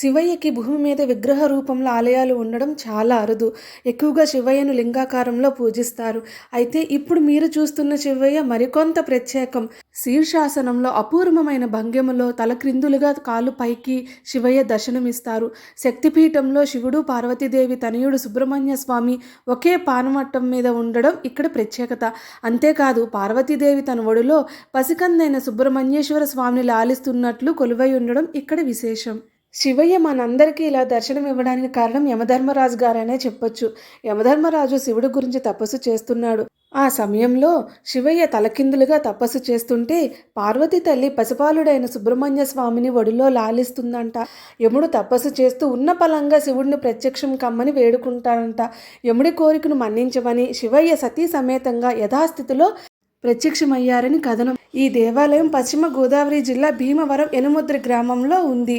శివయ్యకి భూమి మీద విగ్రహ రూపంలో ఆలయాలు ఉండడం చాలా అరుదు. ఎక్కువగా శివయ్యను లింగాకారంలో పూజిస్తారు. అయితే ఇప్పుడు మీరు చూస్తున్న శివయ్య మరికొంత ప్రత్యేకం. శీర్షాసనంలో అపూర్వమైన భంగిమలో తలక్రిందులుగా కాలు పైకి శివయ్య దర్శనమిస్తారు. శక్తిపీఠంలో శివుడు పార్వతీదేవి తనయుడు సుబ్రహ్మణ్య స్వామి ఒకే పానమట్టం మీద ఉండడం ఇక్కడ ప్రత్యేకత. అంతేకాదు పార్వతీదేవి తన ఒడిలో పసికందైన సుబ్రహ్మణ్యేశ్వర స్వామిని లాలిస్తున్నట్లు కొలువై ఉండడం ఇక్కడ విశేషం. శివయ్య మనందరికీ ఇలా దర్శనం ఇవ్వడానికి కారణం యమధర్మరాజు గారనే చెప్పొచ్చు. యమధర్మరాజు శివుడి గురించి తపస్సు చేస్తున్నాడు. ఆ సమయంలో శివయ్య తలకిందులుగా తపస్సు చేస్తుంటే పార్వతీ తల్లి పసిపాలుడైన సుబ్రహ్మణ్య స్వామిని ఒడిలో లాలిస్తుందంట. యముడు తపస్సు చేస్తూ ఉన్న పలంగా శివుడిని ప్రత్యక్షం కమ్మని వేడుకుంటాడంట. యముడి కోరికను మన్నించమని శివయ్య సతీ సమేతంగా యథాస్థితిలో ప్రత్యక్షమయ్యారని కథనం. ఈ దేవాలయం పశ్చిమ గోదావరి జిల్లా భీమవరం ఎనుముద్ర గ్రామంలో ఉంది.